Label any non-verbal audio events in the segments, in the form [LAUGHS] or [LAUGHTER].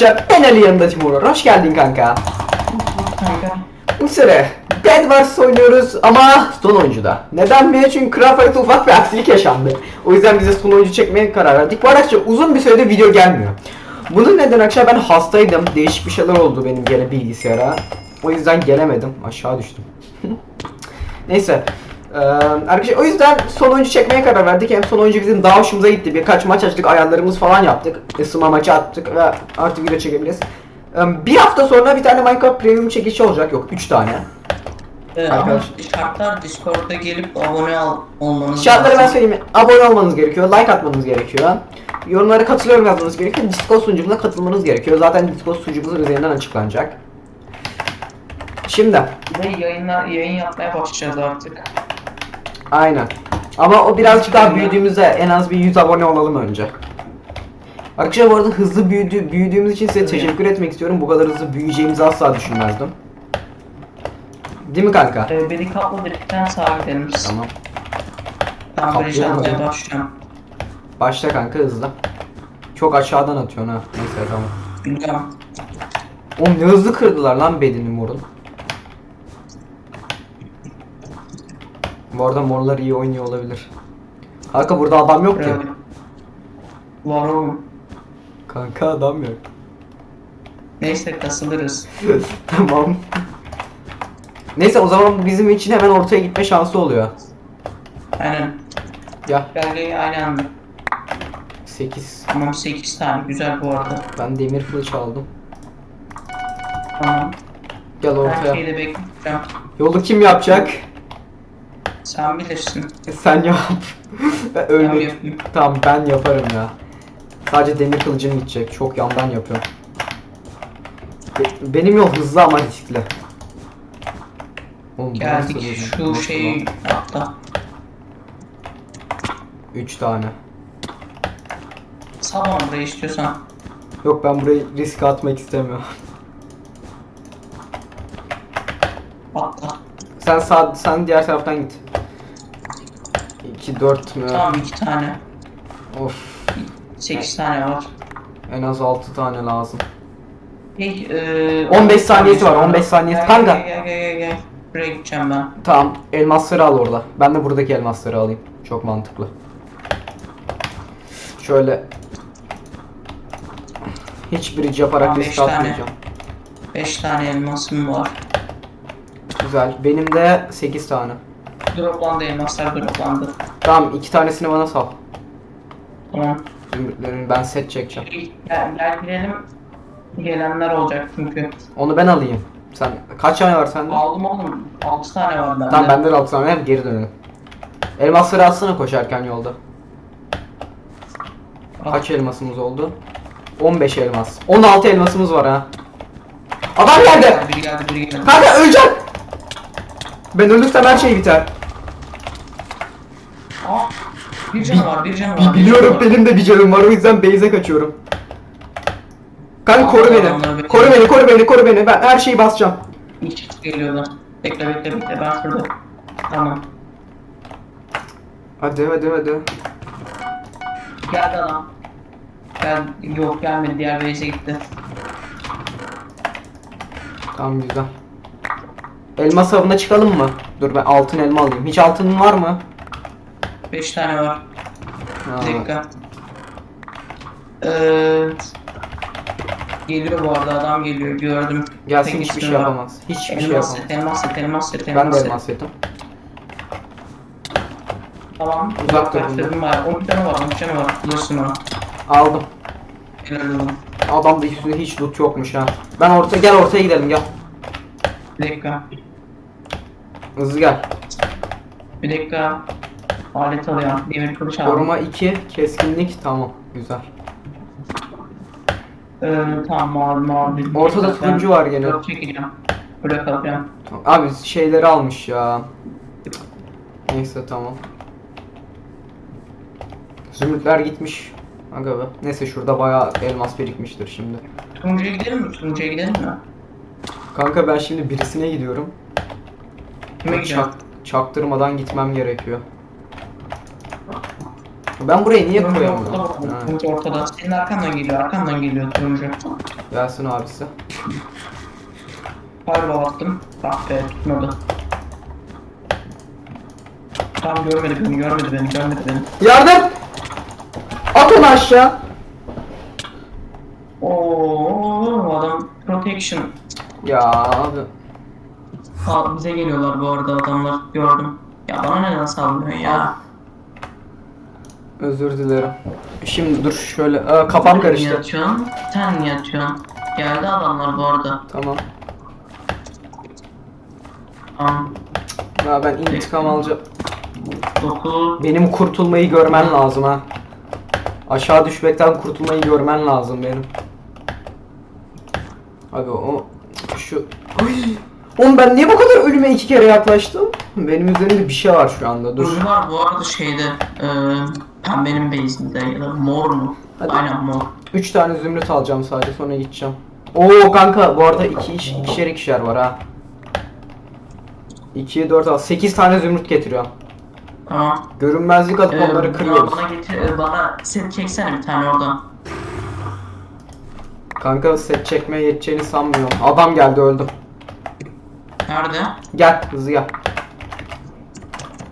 Ben Ali yanında Timur. Hoş geldin kanka. Bu süre Bed Wars oynuyoruz ama son oyuncuda. Neden mi? Çünkü Craft Fight'ta ufak bir aksilik yaşandı. O yüzden bize son oyuncu çekmeye karar verdik. Bu araçta uzun bir süredir video gelmiyor. Bunun neden arkadaşlar ben hastaydım. Değişik bir şeyler oldu benim gene bilgisayara. O yüzden gelemedim. Aşağı düştüm. [LAUGHS] Neyse. Ee, arkadaşlar o yüzden son oyuncu çekmeye karar verdik. Hem son oyuncu bizim daha hoşumuza gitti. Birkaç maç açtık, ayarlarımız falan yaptık. Isınma maçı attık ve artık video çekebiliriz. Ee, bir hafta sonra bir tane Minecraft Premium çekişi olacak. Yok, 3 tane. Ama Arkadaş. şartlar Discord'da gelip abone ol, olmanız Şartları ben lazım. söyleyeyim. Abone olmanız gerekiyor, like atmanız gerekiyor. Yorumlara katılıyorum yazmanız gerekiyor. Discord sunucumuza katılmanız gerekiyor. Zaten Discord sunucumuzun üzerinden açıklanacak. Şimdi, Ve yayınlar, yayın yapmaya başlayacağız artık. Aynen. Ama o birazcık daha büyüdüğümüzde en az bir 100 abone olalım önce. Arkadaşlar bu arada hızlı büyüdü, büyüdüğümüz için size teşekkür etmek istiyorum. Bu kadar hızlı büyüyeceğimizi asla düşünmezdim. Değil mi kanka? Ee, beni kapla sağa gidelim. Tamam. Ben böyle başlıyorum. Başla kanka hızlı. Çok aşağıdan atıyorsun ha. Neyse tamam. Biliyorum. Oğlum ne hızlı kırdılar lan bedeni morun. Bu arada morlar iyi oynuyor olabilir. Kanka burada adam yok ki. Var oğlum. Kanka adam yok. Neyse kasılırız. [LAUGHS] tamam. Neyse o zaman bizim için hemen ortaya gitme şansı oluyor. Aynen. Ya gel aynı anda. 8. Tamam 8 tane güzel bu arada. Ben demir kılıç aldım. Tamam. Gel Her ortaya. şeyi de bekleyeceğim. Yolu kim yapacak? Sen bilirsin. Sen yap. [LAUGHS] ben ölmek. Tamam ben yaparım ya. Sadece demir kılıcım gidecek. Çok yandan yapıyorum. Be- Benim yol hızlı ama riskli. Oğlum, Geldik şu şeyi atla. Üç tane. Sal bana burayı istiyorsan. Yok ben burayı riske atmak istemiyorum. Atla. Sen sağ, sen diğer taraftan git. 2 4 mü? Tamam iki tane. Of. 8 tane var. En az 6 tane lazım. Hey, e, 15 saniyesi var, 15 saniyesi. Gel, Kanka. Gel gel gel gel. Buraya gideceğim ben. Tamam, elmasları al orada. Ben de buradaki elmasları alayım. Çok mantıklı. Şöyle hiç bridge yaparak risk beş tane. atmayacağım. 5 tane elmasım var. Güzel. Benim de 8 tane. Droplandı elmaslar droplandı. Tamam, iki tanesini bana sal. Tamam. Zümrütlerin ben set çekeceğim. Gel. Gelenler olacak çünkü. Onu ben alayım. Sen kaç tane var sende? Aldım oğlum. 6 tane var bende. Tamam bende de 6 tane. Hem geri dönelim. Elmasları alsana koşarken yolda. Kaç elmasımız oldu? 15 elmas. 16 elmasımız var ha. Adam geldi. Biri geldi biri geldi. Kanka öleceğim. Ben ölürsem her şey biter. Bir canı var bir canı var. Biliyorum benim de bir canım var o yüzden base'e kaçıyorum. Kanka koru beni. Koru beni, koru beni, koru beni. Ben her şeyi basacağım. İç iç geliyorlar. Bekle bekle bekle ben şurada. Tamam. Hadi hadi hadi. Geldi adam. Gel, yok gelmedi diğer base'e gitti. Tamam güzel. Elmas avına çıkalım mı? Dur ben altın elma alayım. Hiç altının var mı? 5 tane var. Ha, Bir dakika. Ee, geliyor bu arada adam geliyor gördüm. Gelsin Tek hiçbir şey var. yapamaz. Hiçbir şey yapamaz. set, elmas set, elmas set, Ben de elmas yedim. Tamam. Uzak dur Uzaklaştırdım var. 10 tane var, 10 tane var. Bulursun onu. Aldım. Helal olsun. Adamda hiç, hiç loot yokmuş ha. Ben orta gel ortaya gidelim gel. Bir dakika. Hızlı gel. Bir dakika. Alet alıyorum. Demir kılıç aldım. Koruma 2, keskinlik tamam. Güzel. Ee, tamam mavi mavi. Ortada Ben turuncu var gene. Yok çekeceğim. Burada kalacağım. Abi şeyleri almış ya. Neyse tamam. Zümrütler gitmiş. Aga be. Neyse şurada bayağı elmas birikmiştir şimdi. Turuncuya gidelim mi? Turuncuya gidelim mi? Kanka ben şimdi birisine gidiyorum. Kime? Çak, çaktırmadan gitmem gerekiyor. Ben burayı niye Turuncu koyamıyorum? ortada. Ha. Turuncu ortada. Senin arkandan geliyor. Arkandan geliyor turuncu. Gelsin abisi. Fireball attım. Ah be tutmadı. Tam görmedi beni, görmedi beni, görmedi beni. Yardım! At onu aşağı. Oo adam protection. Ya abi. Aa, bize geliyorlar bu arada adamlar gördüm. Ya bana neden sallıyorsun ya? Özür dilerim. Şimdi dur şöyle. Aa, kafam karıştı. atıyorsun? Sen niye atıyorsun? Geldi adamlar bu arada. Tamam. Tamam. Ya ben intikam alacağım. 9 Benim kurtulmayı görmen lazım ha. Aşağı düşmekten kurtulmayı görmen lazım benim. Abi o şu Ay! Oğlum ben niye bu kadar ölüme iki kere yaklaştım? Benim üzerimde bir şey var şu anda. Dur. Dur var bu arada şeyde eee pembenin base'inde ya da mor mu? Hadi. Aynen mor. Üç tane zümrüt alacağım sadece sonra gideceğim. Oo kanka bu arada iki iş, ikişer ikişer var ha. 2 4 al. 8 tane zümrüt getiriyorum. Tamam. Görünmezlik atıp Ee, onları kırıyoruz. Bana, getir, e, bana set çeksene bir tane oradan. Kanka set çekmeye yeteceğini sanmıyorum. Adam geldi öldüm. Nerede? Gel hızlı gel.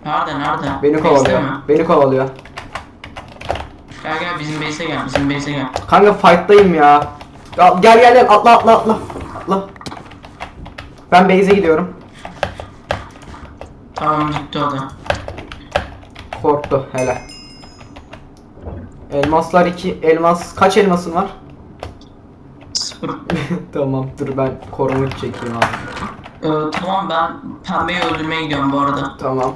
Nerede nerede? Beni kovalıyor. mi? Beni kovalıyor. Gel gel bizim base'e gel bizim base'e gel. Kanka fight'tayım ya. Gel gel gel, gel. atla atla atla. Atla. Ben base'e gidiyorum. Tamam gitti o da. Korktu hele. Elmaslar 2. Elmas kaç elmasın var? Sıfır. [LAUGHS] tamam dur ben koruma çekeyim abi. Ee, tamam ben pembeyi öldürmeye gidiyorum bu arada. Tamam.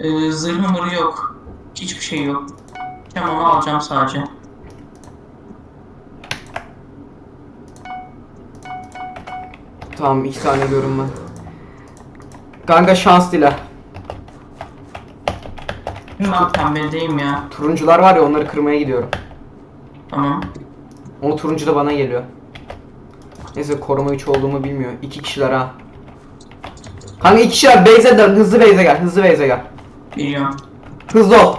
Ee, zırhı mırı yok. Hiçbir şey yok. Onu alacağım sadece. Tamam iki tane görünme. Kanka şans dile. Ben pembedeyim ya. Turuncular var ya onları kırmaya gidiyorum. Tamam. O turuncu da bana geliyor. Neyse koruma 3 olduğumu bilmiyor. İki kişiler ha. Kanka iki kişiler base'e dön. Hızlı base'e gel. Hızlı base'e gel. Biliyorum. Hızlı ol.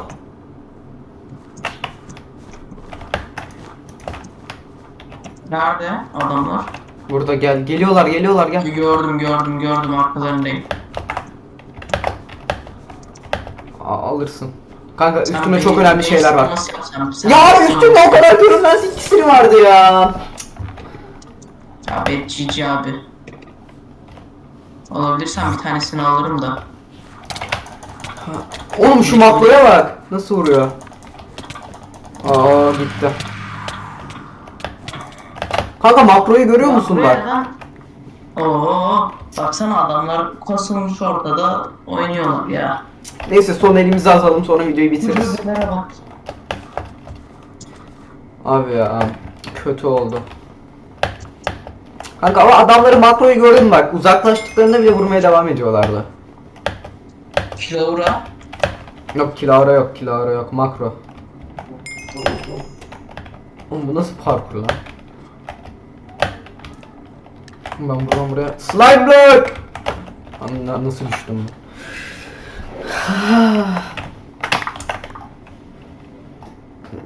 Nerede adamlar? Burada gel. Geliyorlar geliyorlar gel. Gördüm gördüm gördüm arkalarındayım. Alırsın. Kanka Sen üstüme beni çok önemli şeyler var. nasıl yapsam? Sen Ya base üstümde o kadar görünmez ikisini vardı ya. Ya be cici abi. Alabilirsem bir tanesini alırım da. Oğlum şu makroya bak. Nasıl vuruyor? Aa gitti. Kanka makroyu görüyor musun bak? Oo, baksana adamlar kasılmış ortada oynuyorlar ya. Neyse son elimizi atalım sonra videoyu bitiririz. Abi ya kötü oldu. Kanka ama adamları makroyu gördün bak uzaklaştıklarında bile vurmaya devam ediyorlardı. Kilavura. Yok kilara yok kilara yok makro. Oğlum bu nasıl parkur lan? Ben buradan buraya slime block. Anla nasıl düştüm?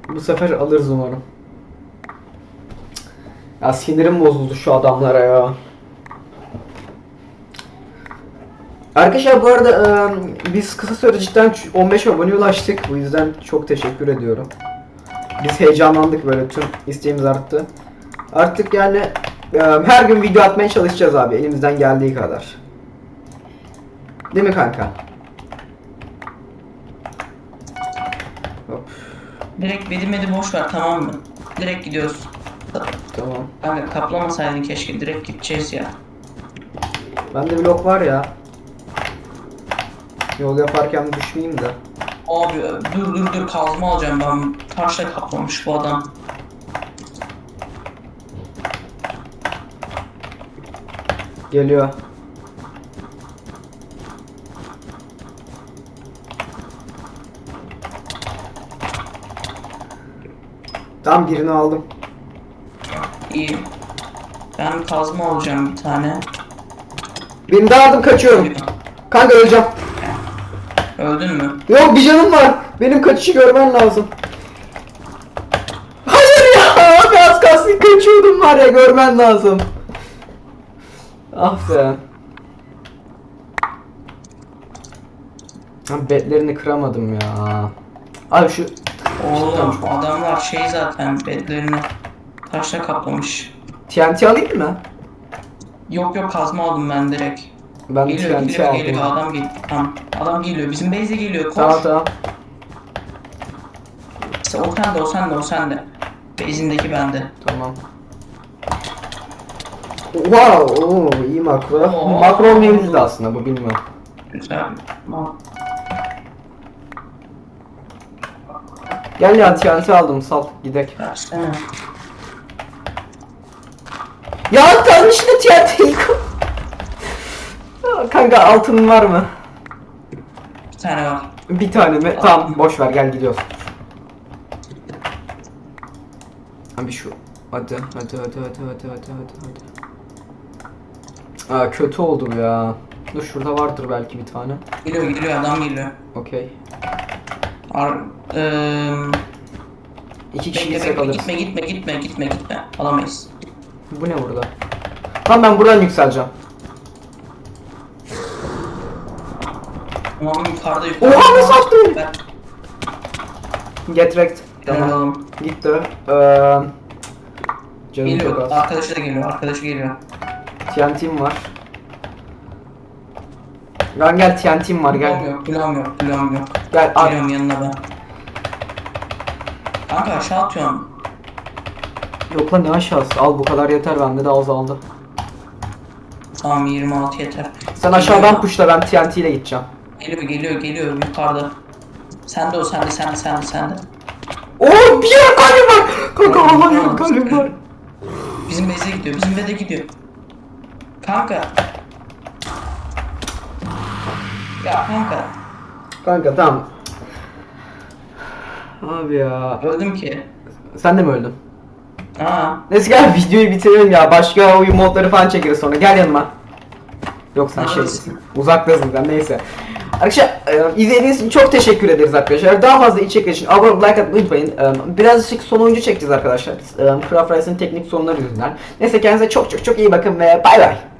bu sefer alırız umarım. Ya sinirim bozuldu şu adamlara ya. Arkadaşlar bu arada e, biz kısa sürede cidden 15 abone ulaştık. Bu yüzden çok teşekkür ediyorum. Biz heyecanlandık böyle tüm isteğimiz arttı. Artık yani e, her gün video atmaya çalışacağız abi elimizden geldiği kadar. Değil mi kanka? Hop, Direkt bedimedi boş ver tamam mı? Direkt gidiyoruz. tamam. Kanka kaplamasaydın keşke direkt gideceğiz ya. Bende blok var ya. Yol yaparken düşmeyeyim de. Abi dur dur dur kazma alacağım ben. Taşla kaplamış bu adam. Geliyor. Tam birini aldım. İyi. Ben kazma alacağım bir tane. Birini de aldım kaçıyorum. Kanka öleceğim. Öldün mü? Yok bir canım var. Benim kaçışı görmen lazım. Hayır ya. Abi az kalsın kaçıyordum. var ya görmen lazım. Ah be. Ha, betlerini kıramadım ya. Abi şu Oğlum adamlar şey zaten bedlerini taşla kaplamış. TNT alayım mı? Yok yok kazma aldım ben direkt. Ben Geliyor geliyor aldım. geliyor adam geliyor. Tamam. Adam geliyor. Bizim base'e geliyor. Koş. Tamam tamam. İşte o sende o sende o sende. Base'indeki bende. Tamam. Wow, oo, iyi makro. Oo. Makro olmayabilirdi aslında bu bilmiyorum. Güzel. Tamam. Gel ya TNT aldım sal gidek. Versene. Ya içinde TNT'yi Kanka altın var mı? Bir tane var. Bir tane mi? Al. Tamam boş ver gel gidiyoruz. Abi şu. Hadi hadi hadi hadi hadi hadi hadi. hadi. Aa, kötü oldu ya. Dur şurada vardır belki bir tane. Geliyor geliyor adam geliyor. Okey. Ar ıı... İki kişi gitsek. Gitme gitme gitme gitme gitme. Alamayız. Bu ne burada? Tamam ben buradan yükseleceğim. Tamam yukarıda yukarıda. Oha, nasıl attın? Ben- Get wrecked. Tamam. Gitti. Ee, canım çok Geliyor. az. Arkadaşı da geliyor. Arkadaşı geliyor. TNT'm var. Lan gel TNT'm var Gel. gel. yok. Gülüm yok. Gülüm yok. Gel al. Geliyorum yanına ben. Kanka aşağı atıyorum. Yok lan ne aşağısı al bu kadar yeter bende de azaldı. Tamam 26 yeter. Sen aşağıdan puşla ben TNT ile gideceğim. Geliyor geliyor geliyor yukarıda. Sende o sende sende sende sende. Oo bir yere kalbim var. Kanka Allah yürü kalbim var. Bizim base'e gidiyor. Bizim base'e gidiyor. Kanka. Ya kanka. Kanka tamam. Abi ya. Öldüm ki. Sen de mi öldün? Aa. Neyse gel videoyu bitirelim ya. Başka oyun modları falan çekeriz sonra. Gel yanıma. Yok sen şey uzaktasın sen neyse. Arkadaşlar e, izlediğiniz için çok teşekkür ederiz arkadaşlar. Daha fazla içerik için abone olup like atmayı unutmayın. E, birazcık son oyuncu çekeceğiz arkadaşlar. E, Craft Rice'ın teknik sorunları yüzünden. Neyse kendinize çok çok çok iyi bakın ve bay bay.